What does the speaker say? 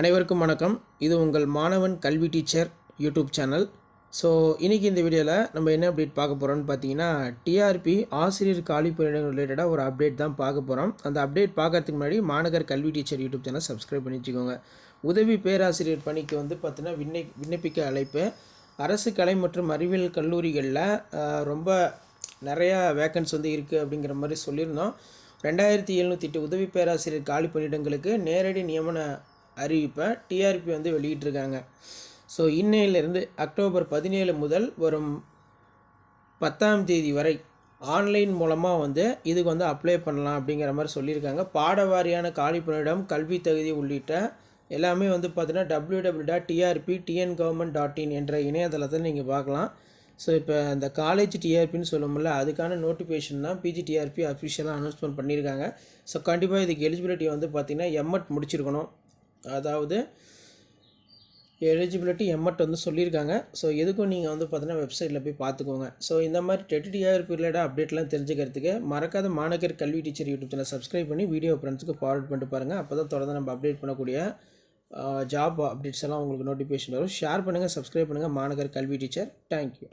அனைவருக்கும் வணக்கம். இது உங்கள் மாணவன் கல்வி டீச்சர் யூடியூப் சேனல். ஸோ இன்றைக்கி இந்த வீடியோவில் நம்ம என்ன அப்டேட் பார்க்க போகிறோம்னு பார்த்தீங்கன்னா டிஆர்பி ஆசிரியர் காலி பணியிடங்கள் ரிலேட்டடாக ஒரு அப்டேட் தான் பார்க்க போகிறோம் அந்த அப்டேட் பார்க்கறதுக்கு முன்னாடி மாநகர் கல்வி டீச்சர் யூடியூப் சேனல் சப்ஸ்கிரைப் பண்ணி வச்சுக்கோங்க. உதவி பேராசிரியர் பணிக்கு வந்து பார்த்தீங்கன்னா விண்ணை விண்ணப்பிக்க அழைப்பு. அரசு கலை மற்றும் அறிவியல் கல்லூரிகளில் ரொம்ப நிறையா வேக்கன்ஸ் வந்து இருக்குது அப்படிங்கிற மாதிரி சொல்லியிருந்தோம். ரெண்டாயிரத்தி எழுநூற்றி எட்டு உதவி பேராசிரியர் காலி பணியிடங்களுக்கு நேரடி நியமன அறிவிப்பை டிஆர்பி வந்து வெளியிட்டிருக்காங்க. ஸோ இன்னையிலேருந்து அக்டோபர் பதினேழு முதல் வரும் பத்தாம் தேதி வரை ஆன்லைன் மூலமாக வந்து இதுக்கு வந்து அப்ளை பண்ணலாம் அப்படிங்கிற மாதிரி சொல்லியிருக்காங்க. பாடவாரியான வாரியான பணியிடம் கல்வி தகுதி உள்ளிட்ட எல்லாமே வந்து பார்த்தீங்கன்னா W W dot TRB TN government dot in என்ற இணையதளத்தை நீங்கள் பார்க்கலாம். ஸோ இப்போ இந்த காலேஜ் டிஆர்பின்னு சொல்லும்ல அதுக்கான நோட்டிஃபிகேஷன் தான் பிஜி டிஆர்பி அஃபிஷியலாக அனௌன்ஸ்மெண்ட் பண்ணியிருக்காங்க. ஸோ கண்டிப்பாக இதுக்கு எலிஜிபிலிட்டி வந்து பார்த்திங்கன்னா எம்எட் முடிச்சிருக்கணும். அதாவது எலிஜிபிலிட்டி எம்எட் வந்து சொல்லியிருக்காங்க. ஸோ எதுக்கும் நீங்கள் வந்து பார்த்தீங்கன்னா வெப்சைட்டில் போய் பார்த்துக்கோங்க. ஸோ இந்த மாதிரி டெட்டிடிஆர் ரிலேட்டட் அப்டேட்லாம் தெரிஞ்சுக்கிறதுக்கு மறக்காத மாணக்கர் கல்வி டீச்சர் யூடியூப் சேனல் சப்ஸ்கிரைப் பண்ணி வீடியோ ஃப்ரெண்ட்ஸுக்கு ஃபார்வர்ட் பண்ணிட்டு பாருங்கள் அப்போ தான் தொடர்ந்து நம்ம அப்டேட் பண்ணக்கூடிய ஜாப் அப்டேட்ஸ் எல்லாம் உங்களுக்கு நோட்டிஃபிகேஷன் வரும். ஷேர் பண்ணுங்கள் சப்ஸ்கிரைப் பண்ணுங்கள் மாநகர் கல்வி டீச்சர் தேங்க்யூ